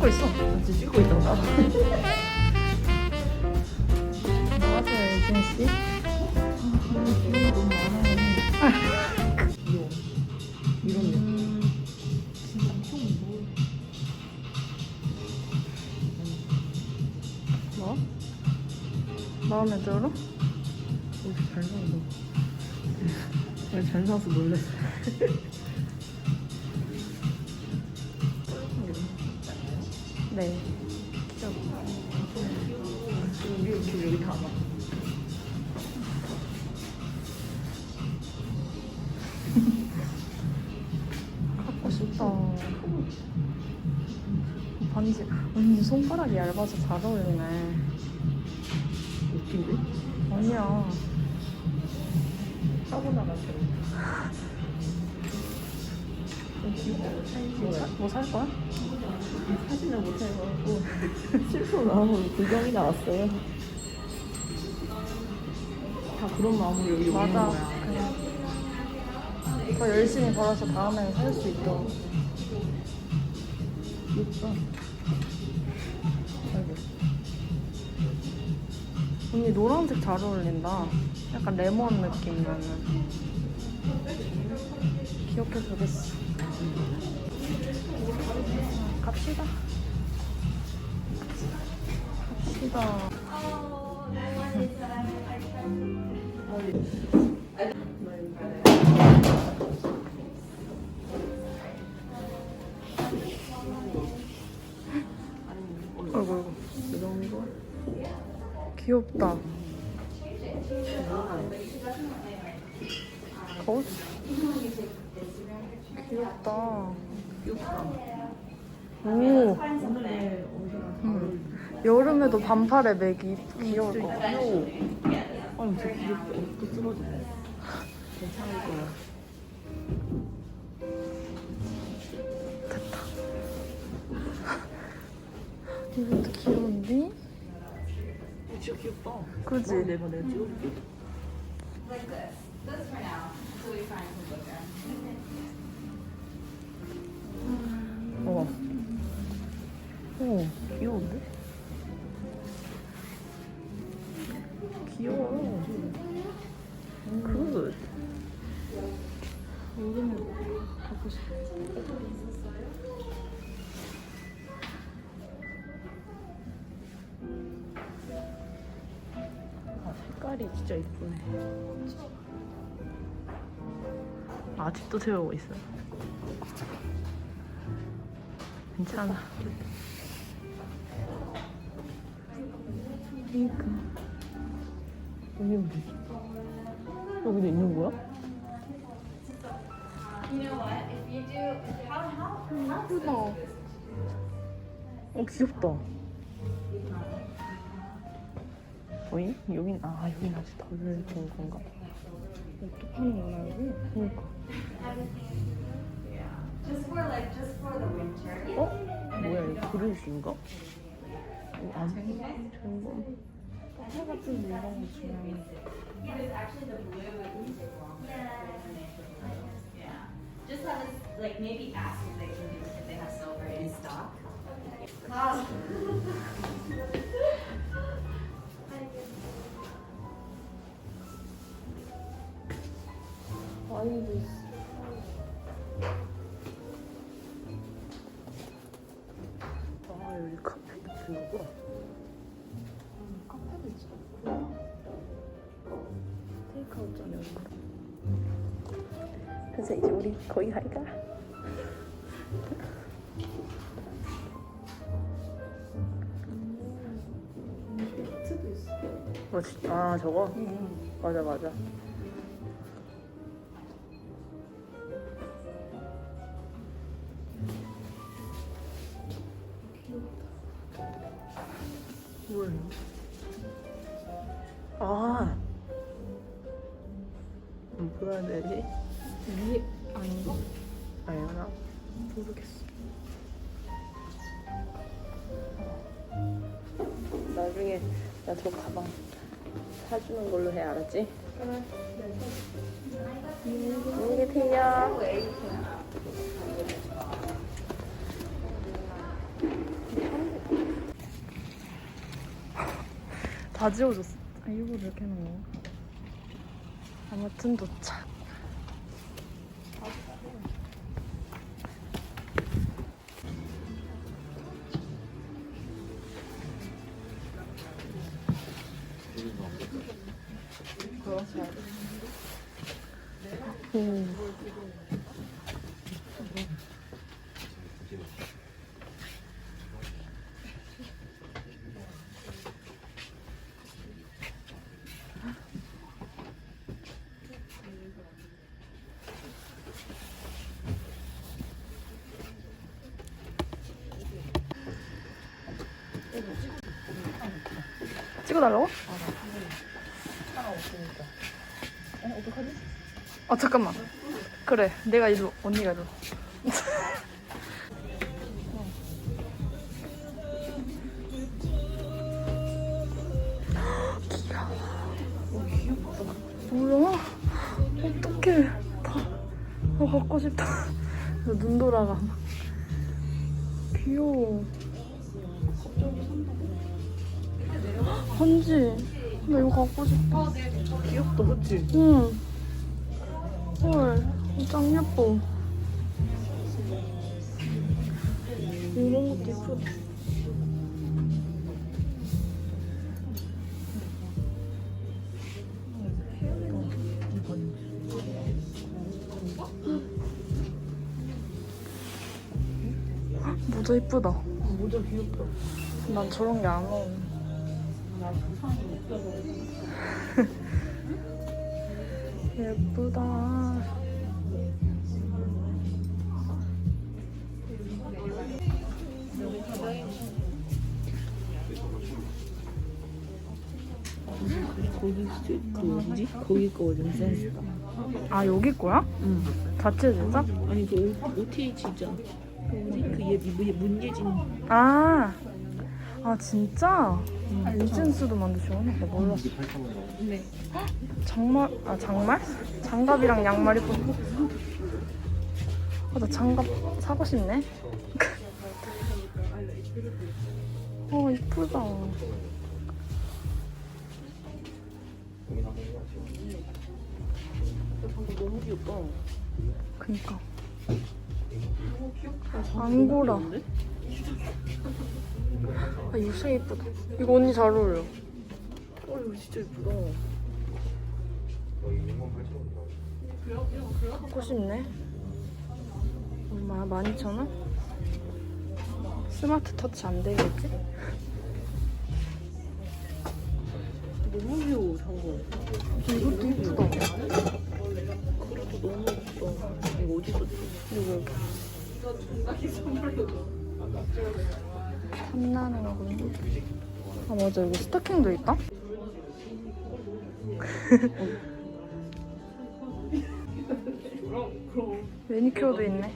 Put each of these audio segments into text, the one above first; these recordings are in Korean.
찍고 있어. 찍고 진짜 엄청 무서워 뭐? 마음에 들어? 옷이 잘 나온다 잘 나와서 놀랐어 네. 우리 이렇게 여기 담아 갖고 싶다. 반지. 언니 손가락이 얇아서 잘 어울리네. 웃긴데? 아니야. 사고 나갔어 좀 귀엽다 뭐살 거야? 사진을 못 해가지고 슬픈 마음으로 구경이 나왔어요. 다 그런 마음으로 여기 오는 맞아. 거야. 그냥 더 열심히 벌어서 다음에는 살 수 있도록. 귀엽다. 아이고. 언니 노란색 잘 어울린다. 약간 레몬 느낌 나는. 기억해 보겠어. 갑시다. 갑시다. 아이고, 아이고. 이런 거? 귀엽다. 거울? 귀엽다. 귀엽다. 오. 응. 여름에도 반팔에 매기 귀여울 것 같아. 아니, 진짜 귀엽다. 옷도 쓰러져. 괜찮을 거야. 됐다. 이것도 귀여운데? 진짜 귀엽다. 그지? 어, 내가 내가 찍어줄게. 색깔이 진짜 이쁘네. 아직도 세우고 있어요. 괜찮아. 그러니까. 여기 어디? 여기도 있는 거야? 어, 귀엽다. 어이? 여긴, 아, 여긴 아직 덜 된 건가? 어떻게 하는 거야, 여기? 그러니까. the winter. 어? 뭐야, 이거 그릇인가? 어, 안 쟁반? 해 같은 이런 거 주면. Yeah, there's actually the blue with yeah. yeah. Just have us like maybe ask if they can do if they have silver in stock. 아이도 있어. 아, 여기 카페 같은 거구나. 카페도 있어. 테이크아웃 전에 그래서 이제 우리? 히트도 있어. 어, 진- 아 저거? 응. 맞아 맞아 뭐라 해야 되지? 위 아닌가? 아니구나. 모르겠어. 나중에 나 저 가방 사주는 걸로 해 알았지? 그래. 네, 안녕히 계세요. 다 지워졌어. 아, 일부러 이렇게 해놓은 거. 아무튼 도착. 찍어달라고? 아 잠깐만. 그래 내가 일로 언니가 일로 뭐야? 어떡해. 다 어, 갖고 싶다. 나눈 돌아가. 귀여워 한지 나 이거 갖고 싶다 귀엽다, 그치? 응. 헐, 짱 예뻐. 이런 것도 예쁘다. 모자 예쁘다. 모자 귀엽다. 난 저런 게 안 어울려. 예쁘다. 거기 스트, 그 뭐지? 거기 거좀 센스다. 아 여기 거야? 응. 자체 제작? 아니 그 OTH잖아. 그 뭐지? 그얘 얘 문예진. 아, 아 진짜? 리젠스도 만드시구나. 나 몰랐어. 네. 장말, 아 장말? 장갑이랑 양말 입고. 아, 나 장갑 사고 싶네. 어 이쁘다. 너무 귀엽다. 그니까. 너무 귀 아 이거 색 이쁘다. 이거 언니 잘 어울려. 어 이거 진짜 예쁘다. 갖고 싶네. 얼마야? 12,000원? 스마트 터치 안 되겠지? 너무 귀여워 장거. 이것도 이쁘다. 그래도 너무 예쁘다. 이거 어디 있었지? 이거 탐나는 거. 아 맞아 여기 스타킹도 있다. 매니큐어도 있네.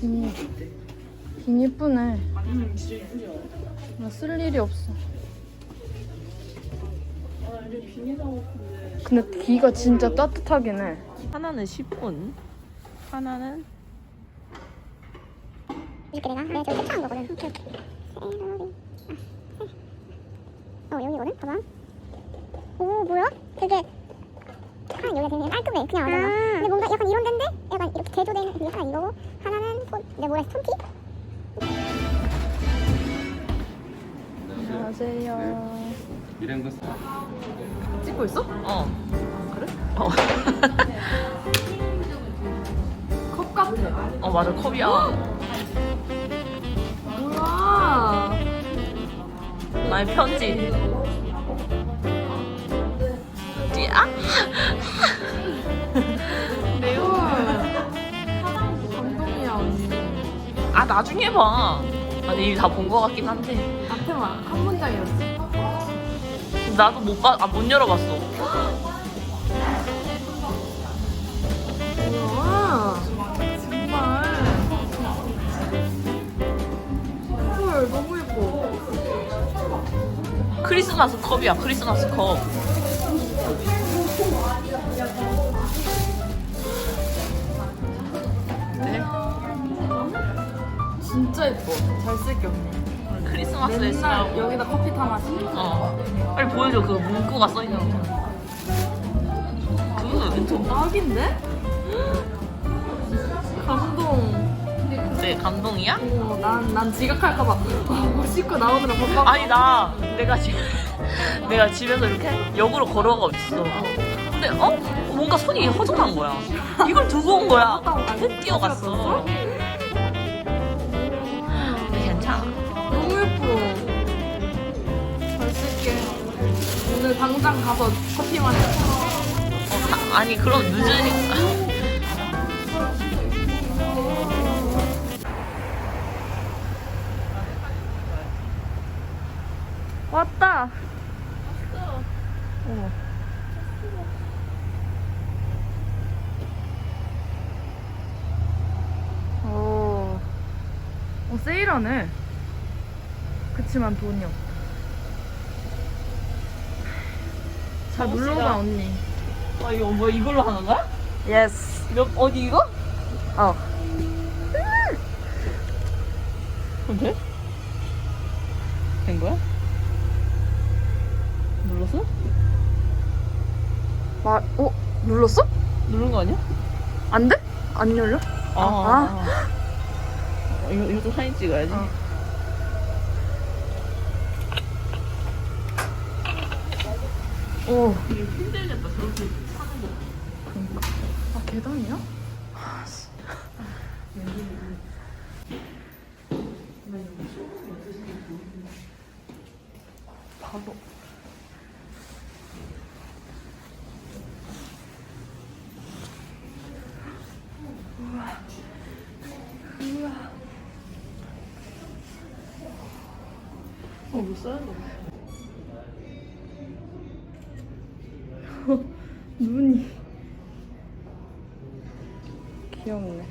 진짜 예쁘지 않아? 나쓸 일이 없어. 근데 귀가 진짜 따뜻하긴 해. 하나는 10분. 하나는 이렇게 내가 내가 저기 세차한 거거든. 오케이 오케이. 아, 세. 어 여기거든. 봐봐. 오 뭐야? 되게 하나 여기가 되게 깔끔해. 그냥 하잖아. 근데 뭔가 약간 이런 데인데 약간 이렇게 게 약간 이거고 하나는 손. 내 뭐라 스톤티? 안녕하세요. 미랭도 찍고 있어? 어. 그래? 어. 컵 같아. 어 맞아 컵이야. 뭐야? 나의 편지. 아! 매워. 감동이야 언니. 아 나중에 봐. 아니 이미 다 본 거 같긴 한데 앞에만 한 문장이었어. 나도 못 봐, 아, 못 열어봤어. 크리스마스 컵이야, 크리스마스 컵. 네. 진짜 예뻐. 잘쓸게 없네. 크리스마스에 맨날 쓰라고. 여기다 커피 타 마시고. 어. 빨리 보여줘 그 문구가 써 있는 거. 그거 왼쪽 딱인데? 감동. 네 감동이야? 어, 난, 난 지각할까봐. 아, 뭐 씻고 나오느라 바빠. 아니 나 내가 지금 내가 집에서 이렇게 역으로 걸어가고 있어. 근데 어 뭔가 손이 허전한 거야. 이걸 두고 온 거야. 훅 뛰어갔어. 근데 괜찮아. 오늘 당장 가서 커피 마셔. 어, 다- 아니 그럼 늦으니까. 왔다. 어머. 오. 어, 세일하네. 그치만 돈이 없다. 잘 눌러봐, 언니. 아 이거 뭐 이걸로 하는 거야? 예스. 몇 어디 이거? 어. 돼? 된 거야? 눌렀어? 말, 어? 눌렀어? 누른 거 아니야? 안 돼? 안 열려? 아, 아. 어, 이거 이거 좀 사진 찍어야지. 어. 오. 힘들겠다 저렇게 하는 거. 아, 계단이야? 눈이. 귀엽네.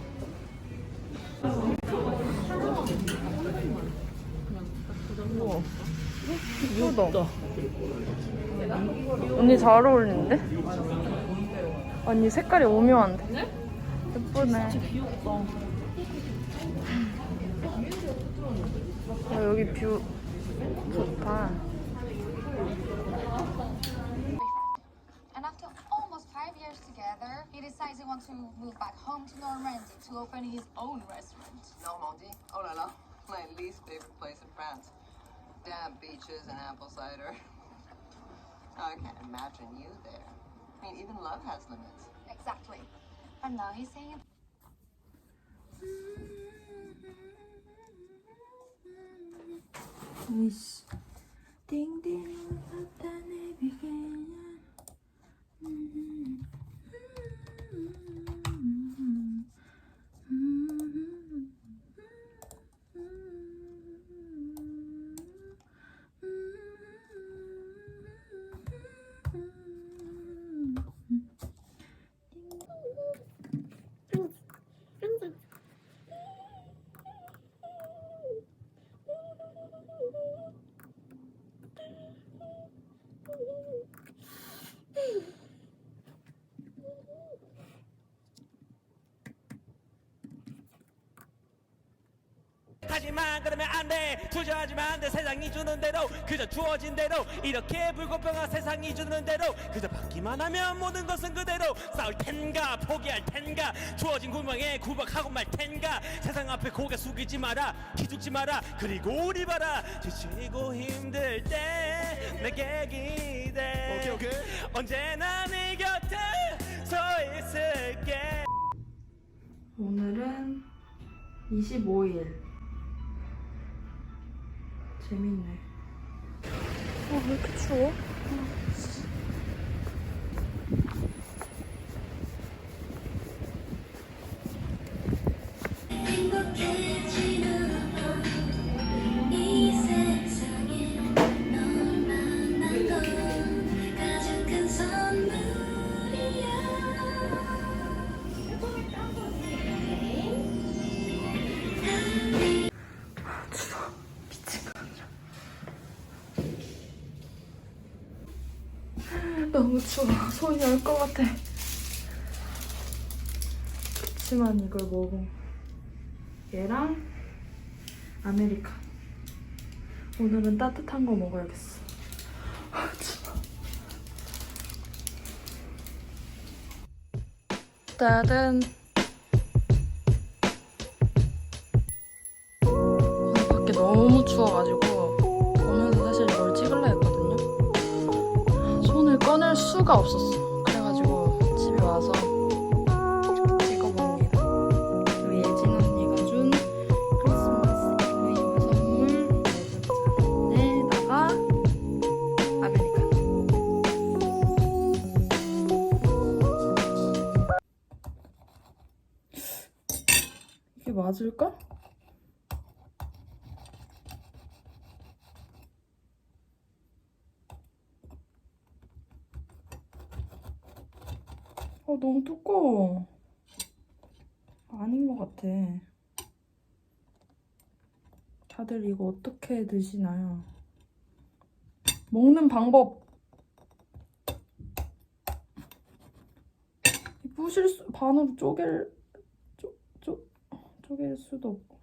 우와. 예쁘다. 언니 잘 어울리는데? 언니 색깔이 오묘한데? 예쁘네. 아, 여기 뷰 좋다. to move back home to Normandy to open his own restaurant. Normandy? Oh la la. My least favorite place in France. Damn beaches and apple cider. I can't imagine you there. I mean, even love has limits. Exactly. And now he's saying. Nice. Ding ding, 하지만 그러면 안 돼. 투자하지만 안 돼. 세상이 주는 대로 그저 주어진 대로 이렇게 불공평한 세상이 주는 대로 그저 받기만 하면 모든 것은 그대로. 싸울 텐가 포기할 텐가 주어진 구멍에 구박하고 말 텐가. 세상 앞에 고개 숙이지 마라 기죽지 마라. 그리고 우리 봐라. 지치고 힘들 때 내게 기대. 언제나 네 곁에 서 있을게. 오늘은 25일. 재밌네. 아, 너무 추워. 손이 얼 것 같아. 그치만 이걸 먹음. 얘랑 아메리카. 오늘은 따뜻한 거 먹어야겠어. 따든. 오늘 수가 없었어. 그래가지고 집에 와서 찍어봅니다. 그리고 예진 언니가 준 크리스마스 이브 선물 네다가 아메리카노. 이게 맞을까? 어, 너무 두꺼워. 아닌 것 같아. 다들 이거 어떻게 드시나요? 먹는 방법. 부실 수, 반으로 쪼갤, 쪼, 쪼, 쪼갤 수도 없고.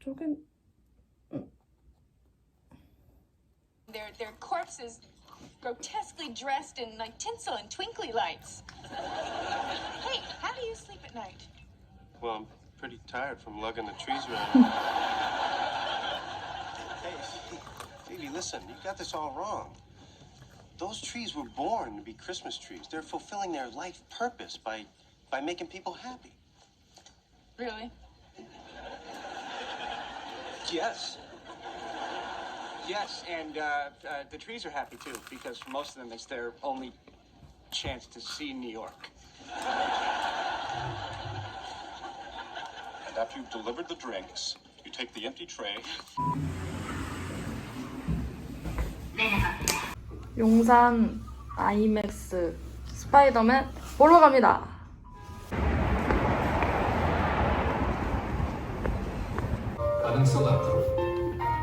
쪼갠, Their their corpses grotesquely dressed in like tinsel and twinkly lights. hey, how do you sleep at night? Well, I'm pretty tired from lugging the trees around. hey, Phoebe, listen, you got this all wrong. Those trees were born to be Christmas trees. They're fulfilling their life purpose by by making people happy. Really? Yes. Yes, and uh, uh, the trees are happy too because for most of them it's their only chance to see New York. And after you've delivered the drinks, you take the empty tray. 용산 아이맥스 스파이더맨 보러 갑니다.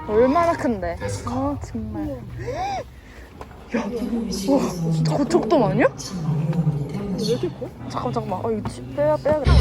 얼마나 큰데? 아 정말. 야, 와, 고척돔 아니야? 왜 이렇게 커? 잠깐 잠깐만. 아 이거 집 빼야 빼야겠다.